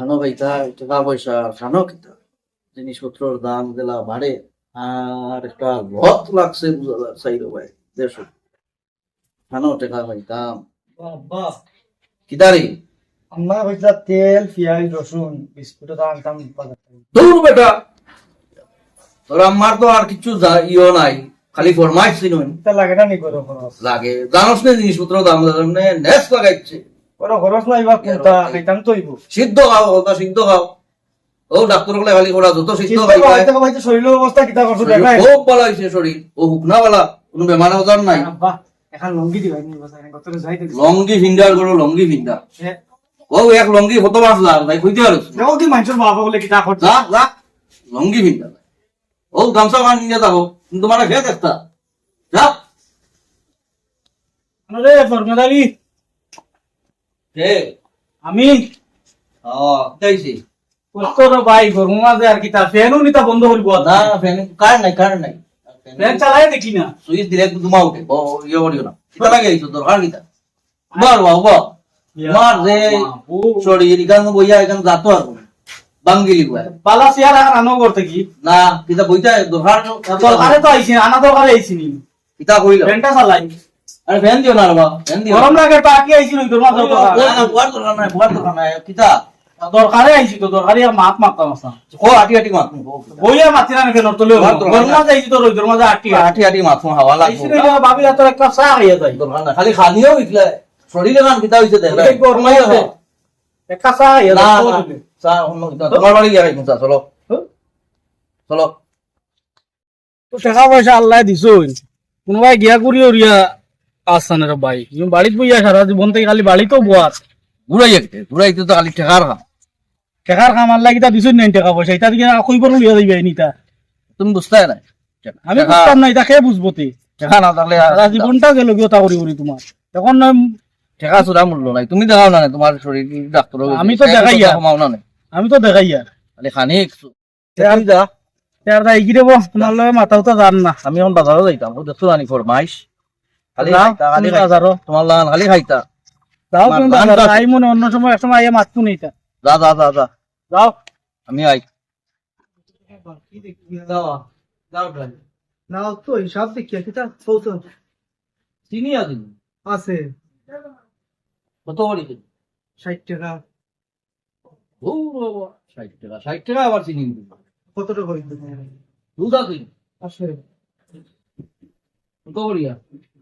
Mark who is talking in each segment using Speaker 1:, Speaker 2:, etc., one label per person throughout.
Speaker 1: খানো ভাইতা টাকা পয়সা খানো কিতা জিনিসপত্রের দাম গেলা বাড়ে। আর একটা বহুত লাগছে বুঝালার চাইরো ভাই। দেড়শো খানো টাকা কিদারি।
Speaker 2: তেল পিঁয়াজ রসুন বিস্কুট তো আনতাম বাজার
Speaker 1: দূর বেটা। তোর আমার তো আর কিছু ইও নাই। খালি ফরমাইশ নই
Speaker 2: লাগে না নি করো
Speaker 1: লাগে। জানোস না জিনিসপত্র দাম মানে নেস লাগাইছে।
Speaker 2: করো খরচ নাই বা কোনটা খাইতাম তো হইব
Speaker 1: সিদ্ধ খাও সিদ্ধ খাও। ও ডাক্তার বলে খালি করা যত সিদ্ধ
Speaker 2: কিন্তু
Speaker 1: খাই।
Speaker 2: ভাই থেকে ভাই তো শরীরের অবস্থা কিতা করছ দেখাই।
Speaker 1: খুব ভালো হয়েছে শরীর ও হুকনা বালা কোনো বেমার আজার নাই।
Speaker 2: আব্বা এখন লঙ্গি দিবাই নি বসা কত যাইতে
Speaker 1: লঙ্গি ফিঙ্গার করো লঙ্গি ফিঙ্গার ও এক লঙ্গি কত মাস লাগ তাই কইতে পারছ
Speaker 2: দেখো কি মানুষের বাবা বলে কিতা করছে
Speaker 1: যা যা। লঙ্গি ফিঙ্গার ও গামছা নিয়ে তোমার খেয়ে দেখতা যা।
Speaker 2: আরে
Speaker 1: কে?
Speaker 2: আমি?
Speaker 1: ও তাইছি
Speaker 2: কত ভাই গরম মাঝে আর কিতা ফ্যানও নিতা বন্ধ করব
Speaker 1: না ফ্যান কার নাই কার নাই।
Speaker 2: ফ্যান চালাই দেখি না?
Speaker 1: সুইচ দিলে দুমা উঠে। ও ইয়ে করিও না। কিতা লাগে আইছো তোর কার কিতা বার বাবা। মার রে শরীর ইখান বইয়া এখান যাতো আর বাঙ্গিলি গুয়া
Speaker 2: বালা চেয়ার আর আনো করতে কি
Speaker 1: না কিতা বইতা দরকার
Speaker 2: দরকারে তো আইছি আনা দরকারে আইছি নি?
Speaker 1: কিতা কইল
Speaker 2: ফ্যানটা চালাই।
Speaker 1: আরে দিও না বাবা ফ্যান দিও
Speaker 2: গরম লাগে টাকি আইছি নই তোর
Speaker 1: না না বুয়ার দরকার নাই বুয়ার দরকার নাই কিতা?
Speaker 2: দরকারে আইছি তো দরকারে মাত মারতাম আসা
Speaker 1: ও আটি আটি মাত
Speaker 2: বইয়া মাতি না কেন তোলে
Speaker 1: ভাত দরকার
Speaker 2: গরম
Speaker 1: নাই।
Speaker 2: মাঝে আইছি তো রইদর মাঝে আটটি
Speaker 1: আটি। আটি মাত হাওয়া
Speaker 2: আইছি
Speaker 1: লাগবে।
Speaker 2: নই ভাবি তোর চা খাইয়া যাই।
Speaker 1: দরকার নাই খালি খালিও ইকলা শরীরে গান কিতা হইছে দেখ
Speaker 2: গরমাই আছে। একটা চা খাইয়া
Speaker 1: না চা অন্য কিতা তোমার বাড়ি গিয়া চা চলো। চলো।
Speaker 2: তো টাকা পয়সা আল্লাহ দিছই। কোনোবাই গিয়া করি ওরিয়া আসান রে ভাই। তুমি বাড়িত বইয়া সারা জীবন থেকে খালি বাড়িতেও বোয়াত
Speaker 1: ঘুরাই একটা ঘুরাইতে তো খালি ঠেকার খা
Speaker 2: টাকার কাম আল্লাহ কিতা দিছই নাই টাকা পয়সা? এটা দিকে কইবার লিয়া দিবে নিতা
Speaker 1: তুমি বুঝতে নাই?
Speaker 2: আমি বুঝতাম না এটা খেয়ে বুঝব তে?
Speaker 1: ঠেকা না
Speaker 2: সারা জীবনটা গেল কি ওটা করি করি তোমার। এখন নয়
Speaker 1: ঠেকা চূড়া মূল্য নাই। তুমি দেখাও না তোমার শরীর ডাক্তার
Speaker 2: আমি তো দেখাই।
Speaker 1: কমাও না।
Speaker 2: আমি তো দেখাই আর।
Speaker 1: খালি খানি
Speaker 2: আর যা। তার দা ইগিরে বো তোমার লগে মাথাও তো জান না।
Speaker 1: আমি এখন বাজারও যাইতাম। দেখছ জানি ফরমাইশ খালি খাইতা, খালি খাইতা। তোমার লাগান খালি খাইতা।
Speaker 2: যাও তুমি
Speaker 1: গান
Speaker 2: বাজারে।
Speaker 1: তো-
Speaker 2: আই মনে অন্য সময় এক সময় আইয়া মাতকু নেইতা।
Speaker 1: যা যা যা যা।
Speaker 2: যাও।
Speaker 1: আমি আই।
Speaker 2: নাও তো হিসাব দেখিয়া কিতা কৌতো
Speaker 1: চিনি আছি
Speaker 2: আছে।
Speaker 1: কত করি
Speaker 2: ষাট টাকা।
Speaker 1: ও ষাট টাকা। ষাট টাকা আবার চিনি।
Speaker 2: কত টাকা হইল
Speaker 1: দুধ আছে।
Speaker 2: আছে।
Speaker 1: কত করিয়া?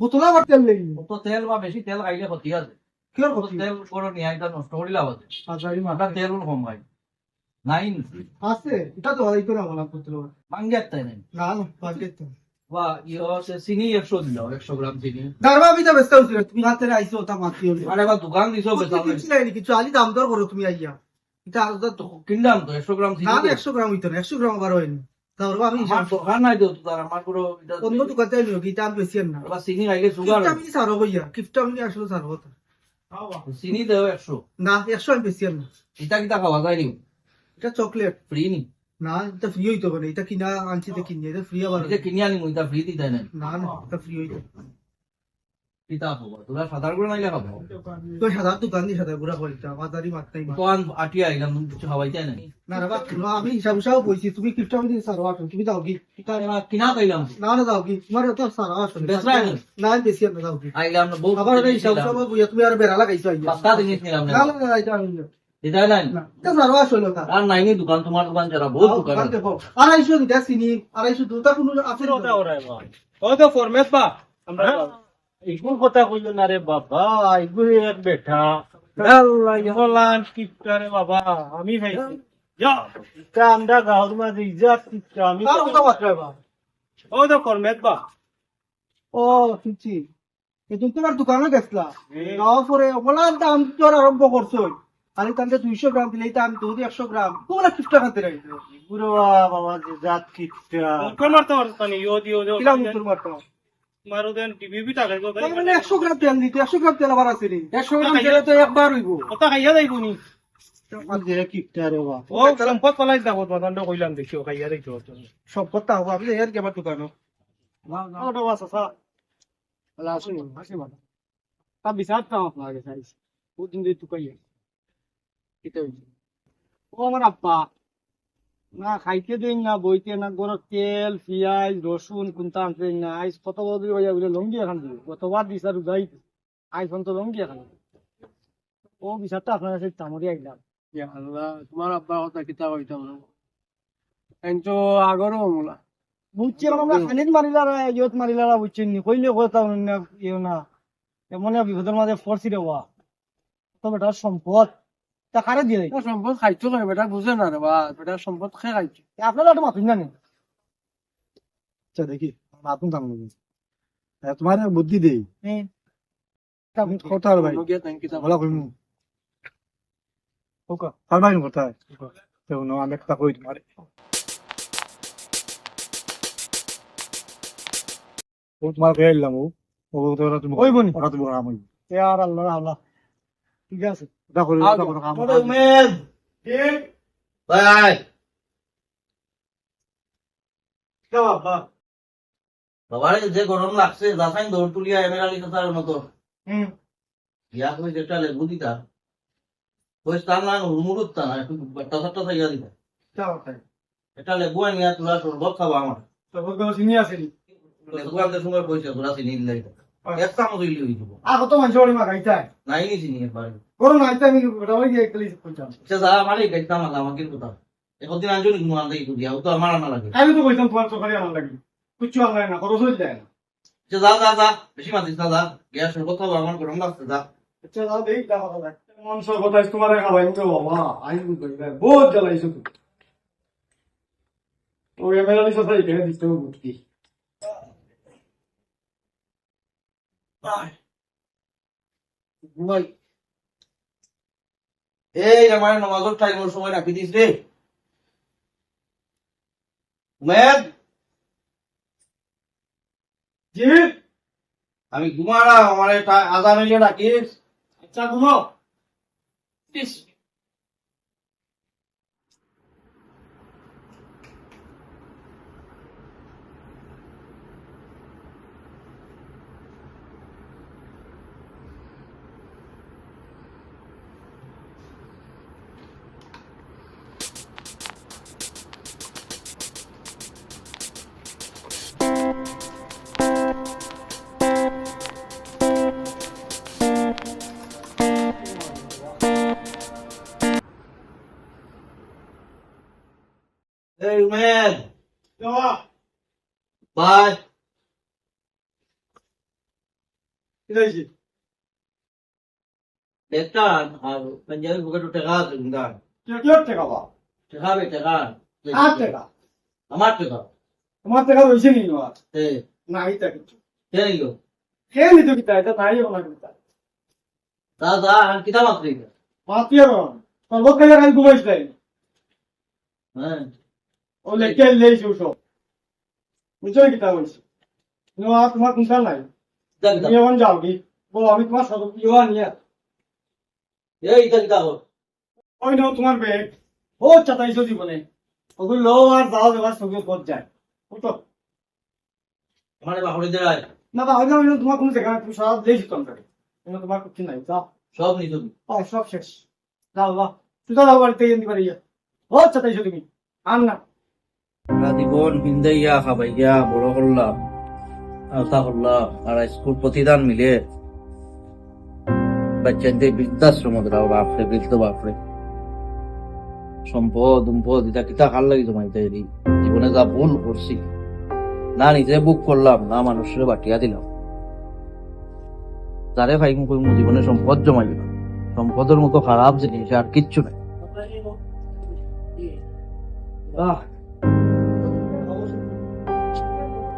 Speaker 1: বোতলা
Speaker 2: আমার তেল লেগে
Speaker 1: কত তেল বা বেশি তেল খাইলে ক্ষতি আছে।
Speaker 2: কি আর
Speaker 1: কত
Speaker 2: কথা
Speaker 1: তেল করে নিয়ে আইতা নষ্ট করি লাভ আছে।
Speaker 2: মাথা
Speaker 1: তেল কম খাই নাইন।
Speaker 2: আছে। এটা না বলা বোতল
Speaker 1: মাঙ্গিয়ার তাই নাই।
Speaker 2: না না বাজে তো।
Speaker 1: বা ইয়ে হচ্ছে চিনি একশো দিল একশো গ্রাম চিনি।
Speaker 2: দারবা তো তুমি হাতে আইছো
Speaker 1: দোকান দিছো
Speaker 2: কিছু আলি দাম দর করো তুমি আইয়া। এটা আলাদা তো
Speaker 1: কিনলাম তো একশো গ্রাম
Speaker 2: না না একশো গ্রাম হইতো না একশো গ্রাম আবার হয়নি তারপর আমি
Speaker 1: আমার দোকান নাই তো তার আমার পুরো এটা
Speaker 2: অন্য দোকানতে নিও কি দাম বেশি আর না
Speaker 1: এবার চিনি খাইলে সুগার
Speaker 2: কিপটা আমি সারো হইয়া কিপটা আমি আসলে সারো হতো
Speaker 1: চিনি দেও একশো
Speaker 2: না একশো আমি বেশি আর না
Speaker 1: এটা কিটা খাওয়া যায় নি
Speaker 2: এটা চকলেট
Speaker 1: ফ্রি নি
Speaker 2: না এটা ফ্রি হইতো না এটা কিনা আনছি তো কিনি এটা ফ্রি আবার
Speaker 1: এটা কিনে আনি এটা ফ্রি দিতে না
Speaker 2: না না এটা ফ্রি হইতো
Speaker 1: কিতা খাব তোরা নাইলে খাব
Speaker 2: তো সাদা দোকান দিয়ে সাদা গুড়া করিতা বাজারি মাত্রাই মাত
Speaker 1: তো আন আইলাম কিছু খাওয়াই চাই না
Speaker 2: না রে বাপ আমি হিসাব হিসাব কইছি তুমি কিপটা আমি সারো তুমি দাও কি?
Speaker 1: কিনা পাইলাম
Speaker 2: না না দাও কি? তোমার তো সারো আসো
Speaker 1: বেচরা না?
Speaker 2: না বেশি না দাও কি?
Speaker 1: আইলাম না বহুত
Speaker 2: আবার এটা হিসাব হিসাব বুঝা তুমি আর বেড়া লাগাইছো আইয়া।
Speaker 1: পাঁচটা জিনিস নিলাম না।
Speaker 2: না না না এটা আমি
Speaker 1: নাই?
Speaker 2: না এটা সারো আসো লোকা
Speaker 1: আর নাইনি দোকান তোমার দোকান যারা বহুত দোকান
Speaker 2: আড়াইশো দিটা চিনি আড়াইশো দুটা কোনো আছে
Speaker 3: ইগুর কথা কইল না রে বাবা ইগুর এক বেঠা। আল্লাহ। কিপটা রে বাবা আমি ভাইছি। আমরা গাঁর মাঝে ইজাত কিপটা আমি
Speaker 2: আর ওটা মাত্রা বা
Speaker 3: ও তো ফরমেট বা।
Speaker 2: ও শুনছি কিন্তু তোমার দোকানে গেছলা গাওয়া পরে ওগুলার দাম তোর আরম্ভ করছ খালি তান্তে দুইশো গ্রাম দিলে আমি দুধ একশো গ্রাম তোমরা কিপটা খাতে রাখি
Speaker 3: বাবা যে জাত কিটা
Speaker 4: কোন মারতে পারতো মারো দেন টিভি টাকা
Speaker 2: মানে একশো গ্রাম তেল দিতে একশো গ্রাম তেল আবার আছে রে। একশো গ্রাম তেল তো একবার হইব।
Speaker 4: কথা খাইয়া যাইব নি। আমার আব্বা। না খাইতে দিন না বইতে না গরম তেল পিঁয়াজ রসুন কোনটা আনতে না। আইস কত বড় দিয়ে বাজা বলে লঙ্গি এখান দিবে। কতবার বিচার উদাই আইস তো লঙ্গি এখান ও বিচারটা আপনার কাছে তামরি আইলাম
Speaker 2: তোমার আব্বার কথা কিতা কইতাম না কিন্তু আগরও মোলা
Speaker 4: বুঝছি আমরা খানিত মারিলারা ইয়ত মারিলারা বুঝছেন নি। কইলে কথা না ইয়ে না। এমন বিপদের মাঝে ফরছি রে ওয়া। তো বেটার সম্পদ। তা কারে দিয়ে দেয়?
Speaker 2: সম্পদ খাইতো না বেটা বুঝে না রে বা বেটা সম্পদ খেয়ে খাইছো।
Speaker 4: আপনারা তো মাতুন জানেন
Speaker 2: আচ্ছা দেখি মাতুন তাম তোমার বুদ্ধি দেই।
Speaker 4: হ্যাঁ
Speaker 2: কথা ভাই? ভালো কইমু।
Speaker 4: ওকা
Speaker 2: আর ভাই কথা তো নো আমি একটা কই তোমার। ও তোমার এলাম ও? ও তো তুমি
Speaker 4: ওই বনি।
Speaker 2: ওরা তুমি হইব
Speaker 4: ইয়ার আল্লাহ আল্লাহ। ঠিক আছে?
Speaker 1: বাবারে যে গরম লাগছে দাসাইন দৌড় তুলিয়া এমের আলী কথার মতো ইয়া কই যেটা লেবু দিতা। কই তার না হুমুরুত তা না একটু দিতা এটা লেবু আনিয়া তোরা শরবত খাবা আমার।
Speaker 4: গাও চিনি আছে নি?
Speaker 1: লেবু আনতে সময় পয়সা তোরা চিনি দিলে এক চামচ হইলে হয়ে যাব
Speaker 4: আগে তো মানুষ ওরি মা গাইতাই
Speaker 1: নাই নি চিনি একবার
Speaker 4: করো না আইতা আমি ওটা ওই যে একলি কইতাম
Speaker 1: সে যা আমারই গাইতাম আলা আমাকে কথা একদিন তো তো আমার আনা লাগে।
Speaker 4: আমি তো কইতাম তোমার চোখারি আনা লাগি। কুচ্ছু আনলাই না খরচ যায় না।
Speaker 1: সে যা যা যা বেশি মাতিস না যা। গ্যাস শরবত আমার গরম লাগছে যা।
Speaker 4: আচ্ছা দাও দেই দাও কথা
Speaker 2: মানুষের কথা তোমার খাওয়াই তো বাবা। আইন বহুত জ্বালাইছো তুমি। ও এমএলএ তাই কেন দিতে বুদ্ধি
Speaker 1: এই আমার নমাজর টাইমের সময় রাখি দিস রে উমেদ
Speaker 4: জি
Speaker 1: আমি ঘুমালাম, আমার আজান হইলে রাখিস
Speaker 4: আচ্ছা ঘুমাও। হইছে
Speaker 1: একটা আর পাঞ্জাবি পকেটে টাকা আছে গুন্ডার
Speaker 4: টাকা বা
Speaker 1: টাকা বে টাকা
Speaker 4: কার টাকা
Speaker 1: আমার টাকা
Speaker 4: তোমার টাকা হইছে নি না
Speaker 1: এ
Speaker 4: নাই কিছু
Speaker 1: কে নিও
Speaker 4: কে কিতা এটা নাই ওলা কিতা
Speaker 1: যা আর কিতা মাত্রি
Speaker 4: মাতিয়া সর্বত ঘুমাইছ তাই
Speaker 1: হ্যাঁ
Speaker 4: ও লেকে লেইছ সব বুঝছ কিতা হইছে নো আর তোমার কোনটা নাই তুমি এখন যাও কি বলো আমি তোমার সব ইয়া নিয়া
Speaker 1: এই কিতা কিতা কর
Speaker 4: ওই নাও তোমার ব্যাগ ও চাতাইছো জীবনে ওগুলো লো আর যাও দেওয়ার সঙ্গে পথ যায় বুঝতো
Speaker 1: আমার বাহরে দেয়
Speaker 4: না বা হয়তো হয়তো তোমার কোনো জায়গা তুমি সব দিয়েছি তোমার কিন্তু তোমার কিছু নাই যাও
Speaker 1: সব নিছ
Speaker 4: ও সব শেষ যাও যাও তুই তো যাও বাড়িতে এনে পারি ও চাতাইছো তুমি আন না
Speaker 1: জীবন হিন্দাইয়া খাবাইয়া বড় করলাম। আশা করলাম আর স্কুল প্রতিদান মিলে বাচ্চাদের বৃদ্ধাশ্রম দেওয়া বাপরে বৃদ্ধ বাপরে। সম্পদ উম্পদ এটা কিতা ভালো লাগি জীবনে যা ভুল করছি না নিজে বুক করলাম না মানুষের বাটিয়া দিলাম। তারে ভাই কই মু জীবনে সম্পদ জমাই দিলাম সম্পদের মতো খারাপ জিনিস আর কিচ্ছু নাই। আহ